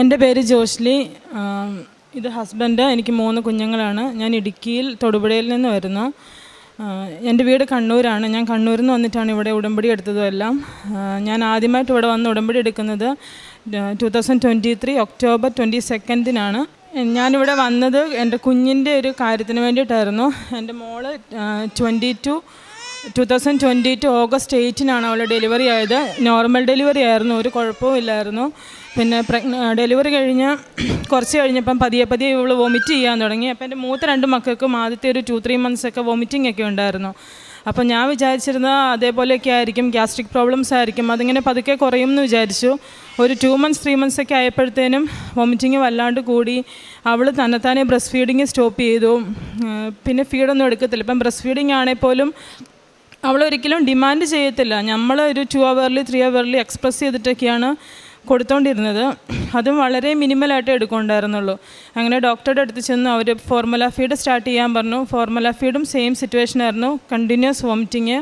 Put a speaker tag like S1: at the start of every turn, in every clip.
S1: എന്റെ പേര് ജോഷ്ലി. ഇത് ഹസ്ബൻഡ് എനിക്ക് മൂന്ന് കുഞ്ഞുങ്ങളാണ്. ഞാൻ ഇടുക്കിയിൽ തൊടുപുഴയിൽ നിന്ന് വരുന്നു. എന്റെ വീട് കണ്ണൂരാണ്. ഞാൻ കണ്ണൂരിൽ നിന്ന് വന്നിട്ടാണ് ഇവിടെ ഉടമ്പടി എടുത്തതും എല്ലാം. ഞാൻ ആദ്യമായിട്ട് ഇവിടെ വന്ന് ഉടമ്പടി എടുക്കുന്നത് two thousand twenty three October twenty സെക്കൻഡിനാണ് ഞാനിവിടെ വന്നത് എന്റെ കുഞ്ഞിന്റെ ഒരു കാര്യത്തിന് വേണ്ടിയിട്ടായിരുന്നു. എന്റെ മോൾ twenty two two thousand twenty two August എയ്റ്റിനാണ് അവൾ ഡെലിവറി ആയത്. നോർമൽ ഡെലിവറി ആയിരുന്നു. ഒരു കുഴപ്പവും ഇല്ലായിരുന്നു. പിന്നെ പ്രഗ്ന ഡെലിവറി കഴിഞ്ഞ് കുറച്ച് കഴിഞ്ഞപ്പം പതിയെ പതിയെ ഇവൾ വോമിറ്റ് ചെയ്യാൻ തുടങ്ങി. അപ്പം എന്റെ മൂത്ത രണ്ട് മക്കൾക്കും ആദ്യത്തെ ഒരു ടു ത്രീ മന്ത്സ് ഒക്കെ വൊമിറ്റിംഗ് ഒക്കെ ഉണ്ടായിരുന്നു. അപ്പം ഞാൻ വിചാരിച്ചിരുന്ന അതേപോലെയൊക്കെ ആയിരിക്കും ഗ്യാസ്ട്രിക് പ്രോബ്ലംസ് ആയിരിക്കും. അതിങ്ങനെ പതുക്കെ കുറയും എന്ന് വിചാരിച്ചു. ഒരു ടു മന്ത്സ് ത്രീ മന്ത്സ് ഒക്കെ ആയപ്പോഴത്തേനും വൊമിറ്റിങ് വല്ലാണ്ട് കൂടി. അവൾ തന്നെത്താനെ ബ്രസ്റ്റ് ഫീഡിങ് സ്റ്റോപ്പ് ചെയ്തു. പിന്നെ ഫീഡൊന്നും എടുക്കത്തില്ല. ഇപ്പം ബ്രസ്റ്റ് ഫീഡിങ് ആണെങ്കിൽ പോലും അവളൊരിക്കലും ഡിമാൻഡ് ചെയ്യത്തില്ല. നമ്മൾ ഒരു ടു അവറിൽ ത്രീ അവറിൽ എക്സ്പ്രസ് ചെയ്തിട്ടൊക്കെയാണ് കൊടുത്തോണ്ടിരുന്നത്. അതും വളരെ മിനിമലായിട്ട് എടുക്കുന്നുണ്ടായിരുന്നുള്ളൂ. അങ്ങനെ ഡോക്ടറുടെ അടുത്ത് ചെന്ന് അവർ ഫോർമുല ഫീഡ് സ്റ്റാർട്ട് ചെയ്യാൻ പറഞ്ഞു. ഫോർമുല ഫീഡും സെയിം സിറ്റുവേഷൻ ആയിരുന്നു. കണ്ടിന്യൂസ് വോമിറ്റിങ്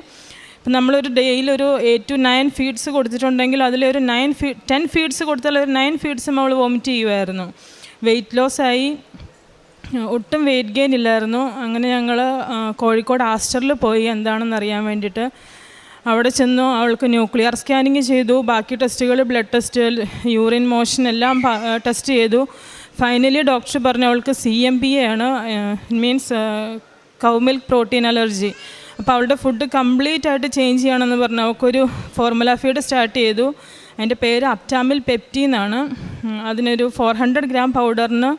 S1: ഇപ്പം നമ്മളൊരു ഡേയിൽ ഒരു എയ്റ്റ് ടു നയൻ ഫീഡ്സ് കൊടുത്തിട്ടുണ്ടെങ്കിൽ അതിലൊരു നയൻ ഫീ ടെൻ ഫീഡ്സ് കൊടുത്താൽ ഒരു നയൻ ഫീഡ്സും അവൾ വോമിറ്റ് ചെയ്യുമായിരുന്നു വെയിറ്റ് ലോസ് ആയി. ഒട്ടും വെയിറ്റ് ഗെയിൻ ഇല്ലായിരുന്നു. അങ്ങനെ ഞങ്ങൾ കോഴിക്കോട് ആസ്റ്ററിൽ പോയി എന്താണെന്ന് അറിയാൻ വേണ്ടിയിട്ട് അവിടെ ചെന്നു അവൾക്ക് ന്യൂക്ലിയർ സ്കാനിങ് ചെയ്തു. ബാക്കി ടെസ്റ്റുകൾ ബ്ലഡ് ടെസ്റ്റ് യൂറിൻ മോഷൻ എല്ലാം ടെസ്റ്റ് ചെയ്തു. ഫൈനലി ഡോക്ടർ പറഞ്ഞു അവൾക്ക് സി എം പി എ ആണ്. Means cow milk protein allergy അപ്പോൾ അവളുടെ ഫുഡ് കംപ്ലീറ്റ് ആയിട്ട് ചേഞ്ച് ചെയ്യണമെന്ന് പറഞ്ഞു. അവൾക്കൊരു ഫോർമുല ഫീഡ് സ്റ്റാർട്ട് ചെയ്തു. അതിന്റെ പേര് അപ്റ്റാമിൽ പെപ്റ്റി എന്നാണ്. അതിനൊരു ഫോർ ഹൺഡ്രഡ് ഗ്രാം പൗഡറിന്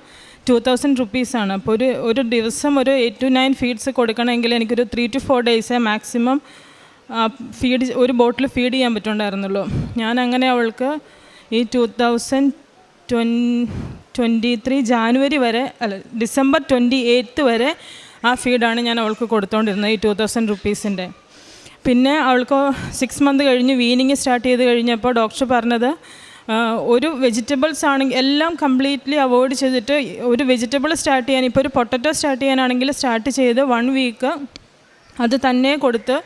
S1: ടു തൗസൻഡ് റുപ്പീസാണ് അപ്പോൾ ഒരു ഒരു ദിവസം ഒരു എയ്റ്റ് ടു നയൻ ഫീഡ്സ് കൊടുക്കണമെങ്കിൽ എനിക്കൊരു ത്രീ ടു ഫോർ ഡേയ്സേ മാക്സിമം ഫീഡ് ഒരു ബോട്ടിൽ ഫീഡ് ചെയ്യാൻ പറ്റുണ്ടായിരുന്നുള്ളൂ. ഞാൻ അങ്ങനെ അവൾക്ക് ഈ two thousand twenty twenty three January വരെ അല്ല ഡിസംബർ ട്വന്റി എയ്ത്ത് വരെ ആ ഫീഡാണ് ഞാൻ അവൾക്ക് കൊടുത്തുകൊണ്ടിരുന്നത് ഈ ടു തൗസൻഡ് റുപ്പീസിന്റെ പിന്നെ അവൾക്ക് സിക്സ് മന്ത് കഴിഞ്ഞ് വീനിങ് സ്റ്റാർട്ട് ചെയ്ത് കഴിഞ്ഞപ്പോൾ ഡോക്ടർ പറഞ്ഞത് ഒരു വെജിറ്റബിൾസ് ആണെങ്കിൽ എല്ലാം കംപ്ലീറ്റ്ലി അവോയ്ഡ് ചെയ്തിട്ട് ഒരു വെജിറ്റബിൾ സ്റ്റാർട്ട് ചെയ്യാൻ ഇപ്പോൾ ഒരു പൊട്ടറ്റോ സ്റ്റാർട്ട് ചെയ്യാനാണെങ്കിൽ സ്റ്റാർട്ട് ചെയ്ത് വൺ വീക്ക് അത് തന്നെ കൊടുത്ത്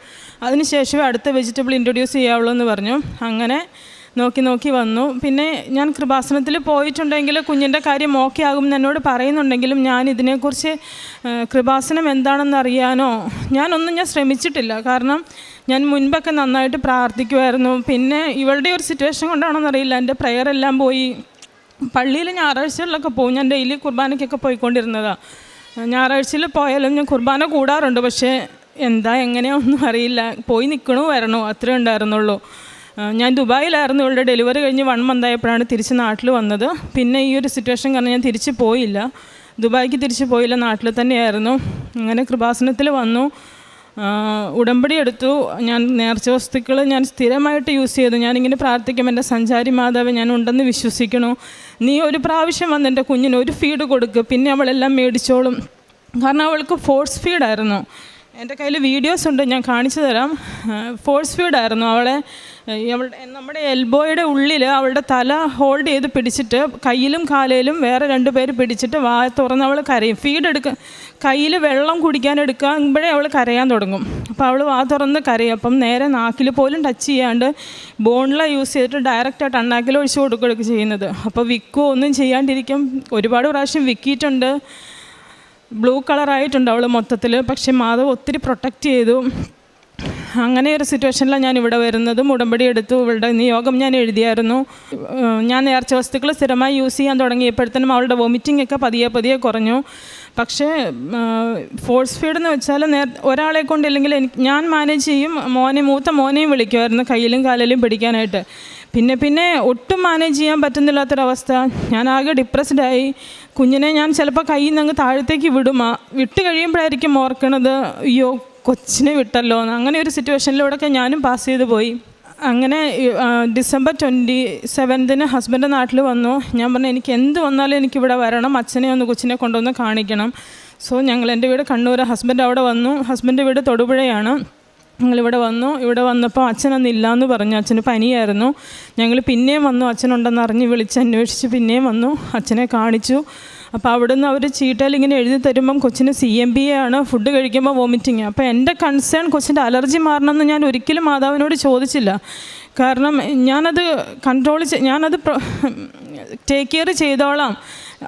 S1: അതിനുശേഷമേ അടുത്ത വെജിറ്റബിൾ ഇൻട്രൊഡ്യൂസ് ചെയ്യാവുള്ളൂ എന്ന് പറഞ്ഞു. അങ്ങനെ നോക്കി നോക്കി വന്നു. പിന്നെ ഞാൻ കൃപാസനത്തിൽ പോയിട്ടുണ്ടെങ്കിൽ കുഞ്ഞിന്റെ കാര്യം ഓക്കെ ആകും എന്നോട് പറയുന്നുണ്ടെങ്കിലും ഞാൻ ഇതിനെക്കുറിച്ച് കൃപാസനം എന്താണെന്ന് അറിയാനോ ഞാനൊന്നും ഞാൻ ശ്രമിച്ചിട്ടില്ല. കാരണം ഞാൻ മുൻപൊക്കെ നന്നായിട്ട് പ്രാർത്ഥിക്കുമായിരുന്നു പിന്നെ ഇവളുടെ ഒരു സിറ്റുവേഷൻ കൊണ്ടാണോന്ന് അറിയില്ല. എന്റെ പ്രെയർ എല്ലാം പോയി. പള്ളിയിൽ ഞായറാഴ്ചകളിലൊക്കെ പോകും ഞാൻ ഡെയിലി കുർബാനയ്ക്കൊക്കെ പോയിക്കൊണ്ടിരുന്നതാണ് ഞായറാഴ്ചയിൽ പോയാലും ഞാൻ കുർബാന കൂടാറുണ്ട്. പക്ഷേ എന്താ എങ്ങനെയാണെന്നും അറിയില്ല. പോയി നിൽക്കണു വരണോ? അത്രേ ഉണ്ടായിരുന്നുള്ളൂ. ഞാൻ ദുബായിലായിരുന്നു. ഇവളുടെ ഡെലിവറി കഴിഞ്ഞ് വൺ മന്ത് ആയപ്പോഴാണ് തിരിച്ച് നാട്ടിൽ വന്നത്. പിന്നെ ഈ ഒരു സിറ്റുവേഷൻ കാരണം ഞാൻ തിരിച്ച് പോയില്ല. ദുബായിക്ക് തിരിച്ച് പോയില്ല. നാട്ടിൽ തന്നെയായിരുന്നു. അങ്ങനെ കൃപാസനത്തിൽ വന്നു. ഉടമ്പടി എടുത്തു. ഞാൻ നേർച്ച വസ്തുക്കൾ ഞാൻ സ്ഥിരമായിട്ട് യൂസ് ചെയ്തു. ഞാനിങ്ങനെ പ്രാർത്ഥിക്കും. എന്റെ സഞ്ചാരി മാതാവ് ഞാൻ ഉണ്ടെന്ന് വിശ്വസിക്കണു നീ ഒരു പ്രാവശ്യം വന്ന് എന്റെ കുഞ്ഞിന് ഒരു ഫീഡ് കൊടുക്കുക പിന്നെ അവളെല്ലാം മേടിച്ചോളും. കാരണം അവൾക്ക് ഫോഴ്സ് ഫീഡായിരുന്നു എന്റെ കയ്യിൽ വീഡിയോസ് ഉണ്ട് ഞാൻ കാണിച്ചു തരാം. ഫോഴ്സ് ഫീഡായിരുന്നു അവളെ നമ്മുടെ എൽബോയുടെ ഉള്ളിൽ അവളുടെ തല ഹോൾഡ് ചെയ്ത് പിടിച്ചിട്ട് കയ്യിലും കാലയിലും വേറെ രണ്ട് പേര് പിടിച്ചിട്ട് വാ തുറന്ന് അവൾ കരയും. ഫീഡ് എടുക്ക കയ്യിൽ വെള്ളം കുടിക്കാൻ എടുക്കുമ്പോഴേ അവൾ കരയാൻ തുടങ്ങും. അപ്പോൾ അവൾ വാ തുറന്ന് കരയും. അപ്പം നേരെ നാക്കിൽ പോലും ടച്ച് ചെയ്യാണ്ട് ബോണില യൂസ് ചെയ്തിട്ട് ഡയറക്റ്റായിട്ട് അണ്ണാക്കിൽ ഒഴിച്ച് കൊടുക്കുകയൊക്കെ ചെയ്യുന്നത്. അപ്പോൾ വിൽക്കുകയോ ഒന്നും ചെയ്യാണ്ടിരിക്കും. ഒരുപാട് പ്രാവശ്യം വിൽക്കിയിട്ടുണ്ട് ബ്ലൂ കളറായിട്ടുണ്ട് അവൾ മൊത്തത്തിൽ പക്ഷെ മാധവ് ഒത്തിരി പ്രൊട്ടക്റ്റ് ചെയ്തു. അങ്ങനെ ഒരു സിറ്റുവേഷനിലാണ് ഞാൻ ഇവിടെ വരുന്നതും ഉടമ്പടി എടുത്തു. ഇവളുടെ നിയോഗം ഞാൻ എഴുതിയായിരുന്നു. ഞാൻ നേർച്ച വസ്തുക്കൾ സ്ഥിരമായി യൂസ് ചെയ്യാൻ തുടങ്ങിയപ്പോഴത്തേനും അവളുടെ വോമിറ്റിംഗ് ഒക്കെ പതിയെ പതിയെ കുറഞ്ഞു. പക്ഷേ ഫോഴ്സ് ഫീഡ് എന്ന് വെച്ചാൽ നേർ ഒരാളെ കൊണ്ടില്ലെങ്കിൽ എനിക്ക് ഞാൻ മാനേജ് ചെയ്യും. മോനെ മൂത്ത മോനെയും വിളിക്കുമായിരുന്നു കയ്യിലും കാലിലും പിടിക്കാനായിട്ട്. പിന്നെ പിന്നെ ഒട്ടും മാനേജ് ചെയ്യാൻ പറ്റുന്നില്ലാത്തൊരവസ്ഥ. ഞാൻ ആകെ ഡിപ്രസ്ഡായി കുഞ്ഞിനെ ഞാൻ ചിലപ്പോൾ കയ്യിൽ നിന്ന് അങ്ങ് താഴത്തേക്ക് വിടും. വിട്ട് കഴിയുമ്പോഴായിരിക്കും ഓർക്കണത് അയ്യോ കൊച്ചിനെ വിട്ടല്ലോ. എന്ന് അങ്ങനെ ഒരു സിറ്റുവേഷനിലൂടെയൊക്കെ ഞാനും പാസ് ചെയ്ത് പോയി. അങ്ങനെ ഡിസംബർ ട്വന്റി സെവൻത്തിന് ഹസ്ബൻഡ് നാട്ടിൽ വന്നു. ഞാൻ പറഞ്ഞു എനിക്ക് എന്ത് വന്നാലും എനിക്കിവിടെ വരണം. അച്ഛനെ ഒന്ന് കൊച്ചിനെ കൊണ്ടുവന്ന് കാണിക്കണം. സോ ഞങ്ങൾ എന്റെ വീട് കണ്ണൂർ ഹസ്ബൻഡ് അവിടെ വന്നു. ഹസ്ബൻഡ് വീട് തൊടുപുഴയാണ്. ഞങ്ങളിവിടെ വന്നു. ഇവിടെ വന്നപ്പോൾ അച്ഛനൊന്നും എന്ന് പറഞ്ഞു. അച്ഛന് പനിയായിരുന്നു. ഞങ്ങൾ പിന്നെയും വന്നു. അച്ഛനുണ്ടെന്ന് അറിഞ്ഞ് വിളിച്ച് അന്വേഷിച്ച് പിന്നെയും വന്നു. അച്ഛനെ കാണിച്ചു. അപ്പോൾ അവിടുന്ന് അവർ ചീട്ടയിൽ ഇങ്ങനെ എഴുതി തരുമ്പം കൊച്ചിന് സി എം ബി ആണ്. ഫുഡ് കഴിക്കുമ്പോൾ വോമിറ്റിങ് അപ്പോൾ എന്റെ കൺസേൺ കൊച്ചിന്റെ അലർജി മാറണമെന്ന് ഞാൻ ഒരിക്കലും മാതാവിനോട് ചോദിച്ചില്ല. കാരണം ഞാനത് കൺട്രോൾ ഞാനത് ടേക്ക് കെയർ ചെയ്തോളാം.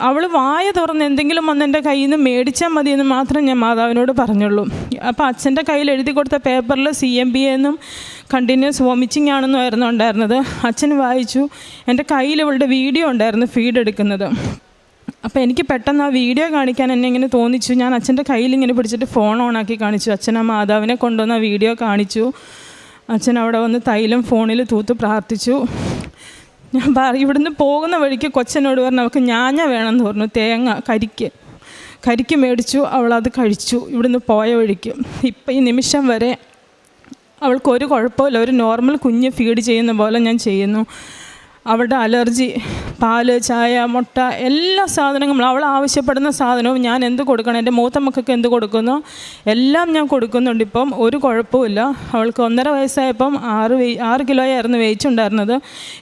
S1: അവൾ വായ തുറന്ന് എന്തെങ്കിലും വന്ന് എന്റെ കയ്യിൽ നിന്ന് മേടിച്ചാൽ മതി എന്ന് മാത്രം ഞാൻ മാതാവിനോട് പറഞ്ഞുള്ളൂ. അപ്പോൾ അച്ഛന്റെ കയ്യിൽ എഴുതി കൊടുത്ത പേപ്പറിൽ സി എം ബി എന്നും കണ്ടിന്യൂസ് വോമിറ്റിംഗ് ആണെന്നുമായിരുന്നു ഉണ്ടായിരുന്നത്. അച്ഛൻ വായിച്ചു. എന്റെ കയ്യിൽ ഇവളുടെ വീഡിയോ ഉണ്ടായിരുന്നു ഫീഡ് എടുക്കുന്നത്. അപ്പോൾ എനിക്ക് പെട്ടെന്ന് ആ വീഡിയോ കാണിക്കാൻ എന്നെ ഇങ്ങനെ തോന്നിച്ചു. ഞാൻ അച്ഛന്റെ കയ്യിൽ ഇങ്ങനെ പിടിച്ചിട്ട് ഫോൺ ഓണാക്കി കാണിച്ചു. അച്ഛൻ ആ മാതാവിനെ കൊണ്ടുവന്ന് വീഡിയോ കാണിച്ചു. അച്ഛൻ അവിടെ വന്ന് തൈലം ഫോണിൽ തൂത്ത് പ്രാർത്ഥിച്ചു. ഞാൻ പറ ഇവിടുന്ന് പോകുന്ന വഴിക്ക് കൊച്ചനോട് പറഞ്ഞു അവൾക്ക് ഞാഞ്ഞ വേണമെന്ന് പറഞ്ഞു. തേങ്ങ കരിക്ക്. കരിക്ക് മേടിച്ചു അവളത് കഴിച്ചു. ഇവിടുന്ന് പോയ വഴിക്ക്. ഇപ്പം ഈ നിമിഷം വരെ അവൾക്ക് ഒരു കുഴപ്പമില്ല ഒരു നോർമൽ കുഞ്ഞ് ഫീഡ് ചെയ്യുന്ന പോലെ ഞാൻ ചെയ്യുന്നു. അവളുടെ അലർജി പാൽ ചായ മുട്ട എല്ലാ സാധനങ്ങളും അവൾ ആവശ്യപ്പെടുന്ന സാധനവും ഞാൻ എന്ത് കൊടുക്കണം? എന്റെ മൂത്ത മക്കൾക്ക് എന്ത് കൊടുക്കുന്നു? എല്ലാം ഞാൻ കൊടുക്കുന്നുണ്ട് ഇപ്പം. ഒരു കുഴപ്പമില്ല അവൾക്ക് ഒന്നര വയസ്സായപ്പം ആറ് വെയ് ആറ് കിലോയായിരുന്നു വെയിറ്റ് ഉണ്ടായിരുന്നത്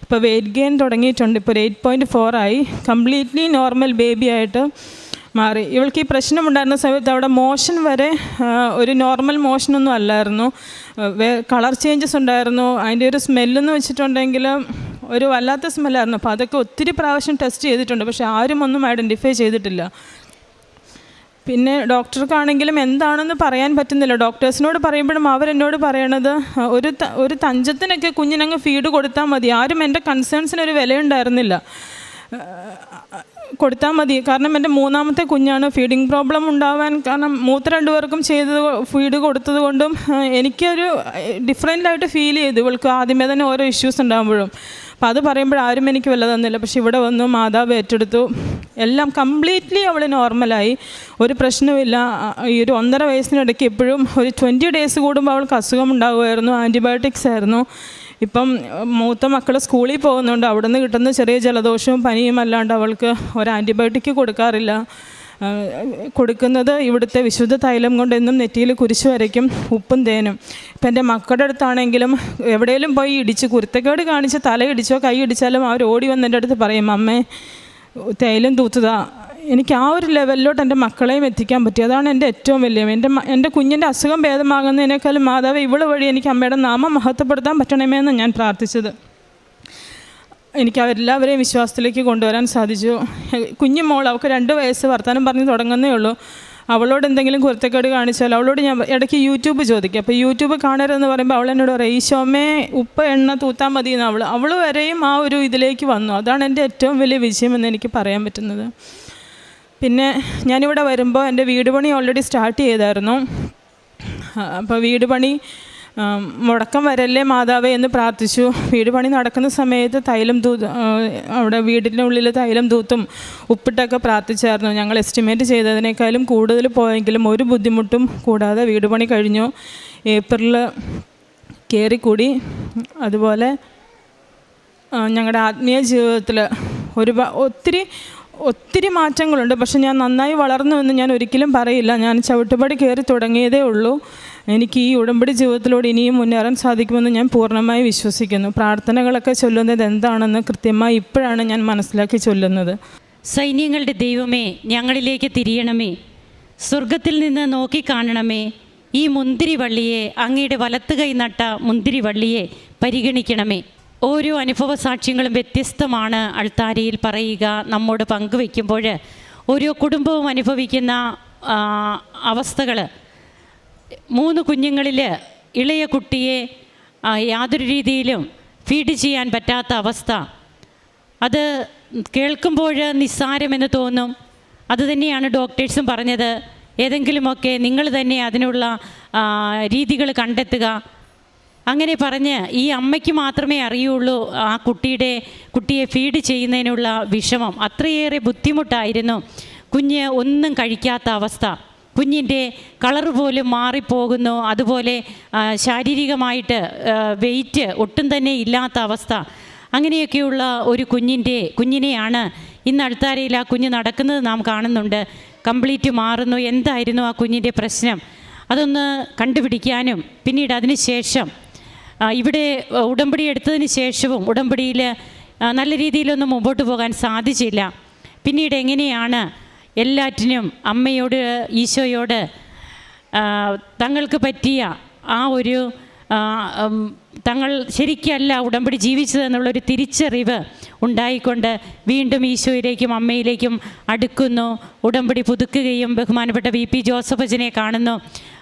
S1: ഇപ്പോൾ വെയിറ്റ് ഗെയിൻ തുടങ്ങിയിട്ടുണ്ട്. ഇപ്പോൾ ഒരു എയ്റ്റ് പോയിന്റ് ഫോർ ആയി. കംപ്ലീറ്റ്ലി നോർമൽ ബേബി ആയിട്ട് മാറി. ഇവൾക്ക് ഈ പ്രശ്നമുണ്ടായിരുന്ന സമയത്ത് അവിടെ മോഷൻ വരെ ഒരു നോർമൽ മോഷനൊന്നും അല്ലായിരുന്നു. കളർ ചേഞ്ചസ് ഉണ്ടായിരുന്നു. അതിന്റെ ഒരു സ്മെല്ലെന്ന് വെച്ചിട്ടുണ്ടെങ്കിൽ ഒരു വല്ലാത്ത സ്മെല്ലായിരുന്നു. അപ്പോൾ അതൊക്കെ ഒത്തിരി പ്രാവശ്യം ടെസ്റ്റ് ചെയ്തിട്ടുണ്ട്. പക്ഷേ ആരും ഒന്നും ഐഡന്റിഫൈ ചെയ്തിട്ടില്ല. പിന്നെ ഡോക്ടർക്കാണെങ്കിലും എന്താണെന്ന് പറയാൻ പറ്റുന്നില്ല. ഡോക്ടേഴ്സിനോട് പറയുമ്പോഴും അവരെന്നോട് പറയണത് ഒരു ഒരു തഞ്ചത്തിനൊക്കെ കുഞ്ഞിനങ്ങ് ഫീഡ് കൊടുത്താൽ മതി. ആരും എന്റെ കൺസേൺസിനൊരു വിലയുണ്ടായിരുന്നില്ല. കൊടുത്താൽ മതി. കാരണം എന്റെ മൂന്നാമത്തെ കുഞ്ഞാണ്. ഫീഡിങ് പ്രോബ്ലം ഉണ്ടാവാൻ കാരണം മൂത്ത രണ്ടുപേർക്കും ചെയ്തത് ഫീഡ് കൊടുത്തത് കൊണ്ടും എനിക്കൊരു ഡിഫറെന്റായിട്ട് ഫീൽ ചെയ്തു. ഇവൾക്ക് ആദ്യമേ തന്നെ ഓരോ ഇഷ്യൂസ് ഉണ്ടാകുമ്പോഴും അപ്പോൾ അത് പറയുമ്പോൾ ആരും എനിക്ക് വല്ല തന്നില്ല. പക്ഷെ ഇവിടെ വന്നു മാതാവ് ഏറ്റെടുത്തു. എല്ലാം കംപ്ലീറ്റ്ലി അവൾ നോർമലായി ഒരു പ്രശ്നവുമില്ല. ഈ ഒരു ഒന്നര വയസ്സിനിടയ്ക്ക് എപ്പോഴും ഒരു ട്വന്റി ഡേയ്സ് കൂടുമ്പോൾ അവൾക്ക് അസുഖം ഉണ്ടാകുമായിരുന്നു ആന്റിബയോട്ടിക്സ് ആയിരുന്നു. ഇപ്പം മൂത്ത മക്കൾ സ്കൂളിൽ പോകുന്നുണ്ട്. അവിടെ നിന്ന് കിട്ടുന്ന ചെറിയ ജലദോഷവും പനിയും അല്ലാണ്ട് അവൾക്ക് ഒരു ആന്റിബയോട്ടിക് കൊടുക്കാറില്ല. കൊടുക്കുന്നത് ഇവിടുത്തെ വിശുദ്ധ തൈലം കൊണ്ട് എന്നും നെറ്റിയിൽ കുരിശ് വരയ്ക്കും ഉപ്പും തേനും. ഇപ്പം എന്റെ മക്കളുടെ അടുത്താണെങ്കിലും എവിടെയെങ്കിലും പോയി ഇടിച്ച് കുരുത്തക്കേട് കാണിച്ച് തല ഇടിച്ചോ കൈ ഇടിച്ചാലും അവർ ഓടി വന്ന് എന്റെ അടുത്ത് പറയും അമ്മേ തൈലം തൂത്തതാ. എനിക്ക് ആ ഒരു ലെവലിലോട്ട് എന്റെ മക്കളെയും എത്തിക്കാൻ പറ്റി. അതാണ് എന്റെ ഏറ്റവും വലിയ എന്റെ എന്റെ കുഞ്ഞിന്റെ അസുഖം ഭേദമാകുന്നതിനേക്കാളും മാതാവ് ഇവൾ വഴി എനിക്ക് അമ്മയുടെ നാമം മഹത്വപ്പെടുത്താൻ പറ്റണമേ എന്ന് ഞാൻ പ്രാർത്ഥിച്ചത്. എനിക്ക് അവരെല്ലാവരെയും വിശ്വാസത്തിലേക്ക് കൊണ്ടുവരാൻ സാധിച്ചു. കുഞ്ഞു മോൾ അവൾക്ക് രണ്ട് വയസ്സ് വർത്തമാനം പറഞ്ഞ് തുടങ്ങുന്നേ ഉള്ളൂ. അവളോട് എന്തെങ്കിലും കുരുത്തക്കേട് കാണിച്ചാൽ അവളോട് ഞാൻ ഇടയ്ക്ക് യൂട്യൂബ് ചോദിക്കും. അപ്പോൾ യൂട്യൂബ് കാണരുതെന്ന് പറയുമ്പോൾ അവൾ എന്നോട് പറയും ഈശോമേ ഉപ്പ് എണ്ണ തൂത്താൽ മതി എന്ന് അവൾ. അവൾ വരെയും ആ ഒരു ഇതിലേക്ക് വന്നു. അതാണ് എന്റെ ഏറ്റവും വലിയ വിജയമെന്ന് എനിക്ക് പറയാൻ പറ്റുന്നത്. പിന്നെ ഞാനിവിടെ വരുമ്പോൾ എന്റെ വീട് പണി ഓൾറെഡി സ്റ്റാർട്ട് ചെയ്തായിരുന്നു. അപ്പോൾ വീട് പണി മുടക്കം വരല്ലേ മാതാവേ എന്ന് പ്രാർത്ഥിച്ചു. വീട് പണി നടക്കുന്ന സമയത്ത് തൈലം തൂ അവിടെ വീടിന്റെ ഉള്ളിൽ തൈലം ദൂത്തും ഉപ്പിട്ടൊക്കെ പ്രാർത്ഥിച്ചായിരുന്നു. ഞങ്ങൾ എസ്റ്റിമേറ്റ് ചെയ്തതിനേക്കാളും കൂടുതൽ പോയെങ്കിലും ഒരു ബുദ്ധിമുട്ടും കൂടാതെ വീട് പണി കഴിഞ്ഞു. ഏപ്രിലിൽ കയറിക്കൂടി. അതുപോലെ ഞങ്ങളുടെ ആത്മീയ ജീവിതത്തിൽ ഒരു ഒത്തിരി ഒത്തിരി മാറ്റങ്ങളുണ്ട്. പക്ഷെ ഞാൻ നന്നായി വളർന്നു എന്ന് ഞാൻ ഒരിക്കലും പറയില്ല. ഞാൻ ചവിട്ടുപടി കയറി തുടങ്ങിയതേ ഉള്ളൂ. എനിക്ക് ഈ ഉടമ്പടി ജീവിതത്തിലൂടെ ഇനിയും മുന്നേറാൻ സാധിക്കുമെന്ന് ഞാൻ പൂർണമായി വിശ്വസിക്കുന്നു. പ്രാർത്ഥനകളൊക്കെ ചൊല്ലുന്നത് എന്താണെന്ന് കൃത്യമായി ഇപ്പോഴാണ് ഞാൻ മനസ്സിലാക്കി ചൊല്ലുന്നത്.
S2: സൈന്യങ്ങളുടെ ദൈവമേ ഞങ്ങളിലേക്ക് തിരിയണമേ. സ്വർഗത്തിൽ നിന്ന് നോക്കിക്കാണണമേ. ഈ മുന്തിരിവള്ളിയെ അങ്ങയുടെ വലത്ത് കൈ നട്ട മുന്തിരിവള്ളിയെ പരിഗണിക്കണമേ. ഓരോ അനുഭവ സാക്ഷ്യങ്ങളും വ്യത്യസ്തമാണ് അൾത്താരയിൽ പറയുക നമ്മോട് പങ്കുവെക്കുമ്പോൾ ഓരോ കുടുംബവും അനുഭവിക്കുന്ന അവസ്ഥകൾ മൂന്ന് കുഞ്ഞുങ്ങളിൽ ഇളയ കുട്ടിയെ യാതൊരു രീതിയിലും ഫീഡ് ചെയ്യാൻ പറ്റാത്ത അവസ്ഥ. അത് കേൾക്കുമ്പോൾ നിസ്സാരമെന്ന് തോന്നും. അതുതന്നെയാണ് ഡോക്ടേഴ്സും പറഞ്ഞത്. ഏതെങ്കിലുമൊക്കെ നിങ്ങൾ തന്നെ അതിനുള്ള രീതികൾ കണ്ടെത്തുക. അങ്ങനെ പറഞ്ഞ് ഈ അമ്മയ്ക്ക് മാത്രമേ അറിയുള്ളൂ ആ കുട്ടിയുടെ കുട്ടിയെ ഫീഡ് ചെയ്യുന്നതിനുള്ള വിഷമം. അത്രയേറെ ബുദ്ധിമുട്ടായിരുന്നു കുഞ്ഞ് ഒന്നും കഴിക്കാത്ത അവസ്ഥ. കുഞ്ഞിന്റെ കളർ പോലും മാറിപ്പോകുന്നു. അതുപോലെ ശാരീരികമായിട്ട് വെയിറ്റ് ഒട്ടും തന്നെ ഇല്ലാത്ത അവസ്ഥ. അങ്ങനെയൊക്കെയുള്ള ഒരു കുഞ്ഞിന്റെ കുഞ്ഞിനെയാണ് ഇന്ന് അൾത്താരയിൽ ആ കുഞ്ഞ് നടക്കുന്നത് നാം കാണുന്നുണ്ട്. കംപ്ലീറ്റ് മാറുന്നു. എന്തായിരുന്നു ആ കുഞ്ഞിന്റെ പ്രശ്നം? അതൊന്ന് കണ്ടുപിടിക്കാനും പിന്നീട് അതിന് ശേഷം ഇവിടെ ഉടമ്പടി എടുത്തതിന് ശേഷവും ഉടമ്പടിയിൽ നല്ല രീതിയിലൊന്നും മുമ്പോട്ട് പോകാൻ സാധിച്ചില്ല. പിന്നീട് എങ്ങനെയാണ് എല്ലാറ്റിനും അമ്മയോട് ഈശോയോട് തങ്ങൾക്ക് പറ്റിയ ആ ഒരു തങ്ങൾ ശരിക്കല്ല ഉടമ്പടി ജീവിച്ചതെന്നുള്ളൊരു തിരിച്ചറിവ് ഉണ്ടായിക്കൊണ്ട് വീണ്ടും ഈശോയിലേക്കും അമ്മയിലേക്കും അടുക്കുന്നു. ഉടമ്പടി പുതുക്കുകയും ബഹുമാനപ്പെട്ട വി പി ജോസഫ് അച്ഛനെ കാണുന്നു.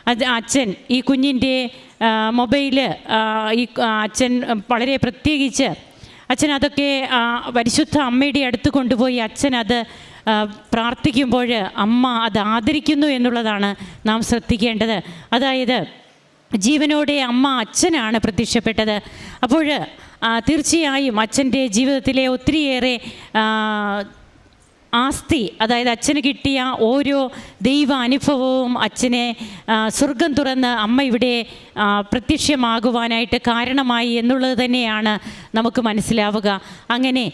S2: അത് അച്ഛൻ ഈ കുഞ്ഞിന്റെ മൊബൈൽ ഈ അച്ഛൻ വളരെ പ്രത്യേകിച്ച് അച്ഛൻ അതൊക്കെ പരിശുദ്ധ അമ്മയുടെ അടുത്ത് കൊണ്ടുപോയി. അച്ഛൻ അത് പ്രാർത്ഥിക്കുമ്പോൾ അമ്മ അത് ആദരിക്കുന്നു എന്നുള്ളതാണ് നാം ശ്രദ്ധിക്കേണ്ടത്. അതായത് ജീവനോടെ അമ്മ അച്ഛനാണ് പ്രത്യക്ഷപ്പെട്ടത്. അപ്പോൾ തീർച്ചയായും അച്ഛന്റെ ജീവിതത്തിലെ ഒത്തിരിയേറെ ആസ്തി അതായത് അച്ഛന് കിട്ടിയ ഓരോ ദൈവ അനുഭവവും അച്ഛനെ സ്വർഗം തുറന്ന് അമ്മ ഇവിടെ പ്രത്യക്ഷമാകുവാനായിട്ട് കാരണമായി എന്നുള്ളത് തന്നെയാണ് നമുക്ക് മനസ്സിലാവുക. അങ്ങനെ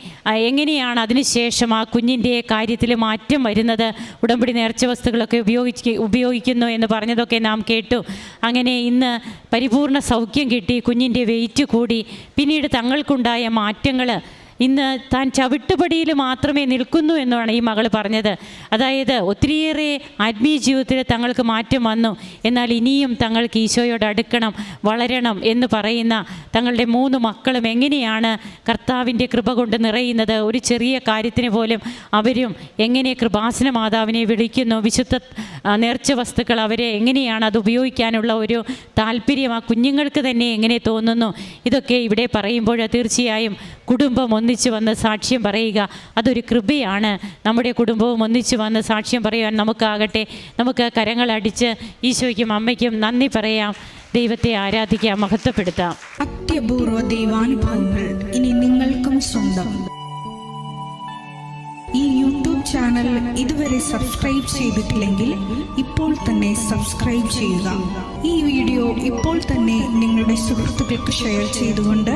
S2: എങ്ങനെയാണ് അതിനുശേഷം ആ കുഞ്ഞിന്റെ കാര്യത്തിൽ മാറ്റം വരുന്നത്? ഉടമ്പടി നേർച്ച വസ്തുക്കളൊക്കെ ഉപയോഗിച്ച് ഉപയോഗിക്കുന്നു എന്ന് പറഞ്ഞതൊക്കെ നാം കേട്ടു. അങ്ങനെ ഇന്ന് പരിപൂർണ സൗഖ്യം കിട്ടി കുഞ്ഞിന്റെ വെയിറ്റ് കൂടി. പിന്നീട് തങ്ങൾക്കുണ്ടായ മാറ്റങ്ങൾ ഇന്ന് താൻ ചവിട്ടുപടിയിൽ മാത്രമേ നിൽക്കുന്നു എന്നാണ് ഈ മകൾ പറഞ്ഞത്. അതായത് ഒത്തിരിയേറെ ആത്മീയ ജീവിതത്തിൽ തങ്ങൾക്ക് മാറ്റം വന്നു. എന്നാൽ ഇനിയും തങ്ങൾക്ക് ഈശോയോട് അടുക്കണം വളരണം എന്ന് പറയുന്ന തങ്ങളുടെ മൂന്ന് മക്കളും എങ്ങനെയാണ് കർത്താവിന്റെ കൃപ കൊണ്ട് നിറയുന്നത്? ഒരു ചെറിയ കാര്യത്തിന് പോലും അവരും എങ്ങനെ കൃപാസന മാതാവിനെ വിളിക്കുന്നു? വിശുദ്ധ നേർച്ച വസ്തുക്കൾ അവരെ എങ്ങനെയാണ് അത് ഉപയോഗിക്കാനുള്ള ഒരു താല്പര്യം ആ കുഞ്ഞുങ്ങൾക്ക് തന്നെ എങ്ങനെ തോന്നുന്നു? ഇതൊക്കെ ഇവിടെ പറയുമ്പോൾ തീർച്ചയായും കുടുംബം ഒന്നിച്ചു വന്ന് സാക്ഷ്യം പറയുക അതൊരു കൃപയാണ്. നമ്മുടെ കുടുംബവും ഒന്നിച്ചു വന്ന് സാക്ഷ്യം പറയുവാൻ നമുക്കാകട്ടെ. നമുക്ക് കരങ്ങളടിച്ച് ഈശോയ്ക്കും അമ്മയ്ക്കും നന്ദി പറയാം. ദൈവത്തെ ആരാധിക്കാം മഹത്വപ്പെടുത്താം.
S3: അത്യപൂർവ ദൈവാനുഭവങ്ങൾ ഇനി നിങ്ങൾക്കും സ്വന്തം. ഈ യൂട്യൂബ് ചാനൽ ഇതുവരെ സബ്സ്ക്രൈബ് ചെയ്തിട്ടില്ലെങ്കിൽ ഇപ്പോൾ തന്നെ സബ്സ്ക്രൈബ് ചെയ്യുക. ഈ വീഡിയോ ഇപ്പോൾ തന്നെ നിങ്ങളുടെ സുഹൃത്തുക്കൾക്ക് ഷെയർ ചെയ്തുകൊണ്ട്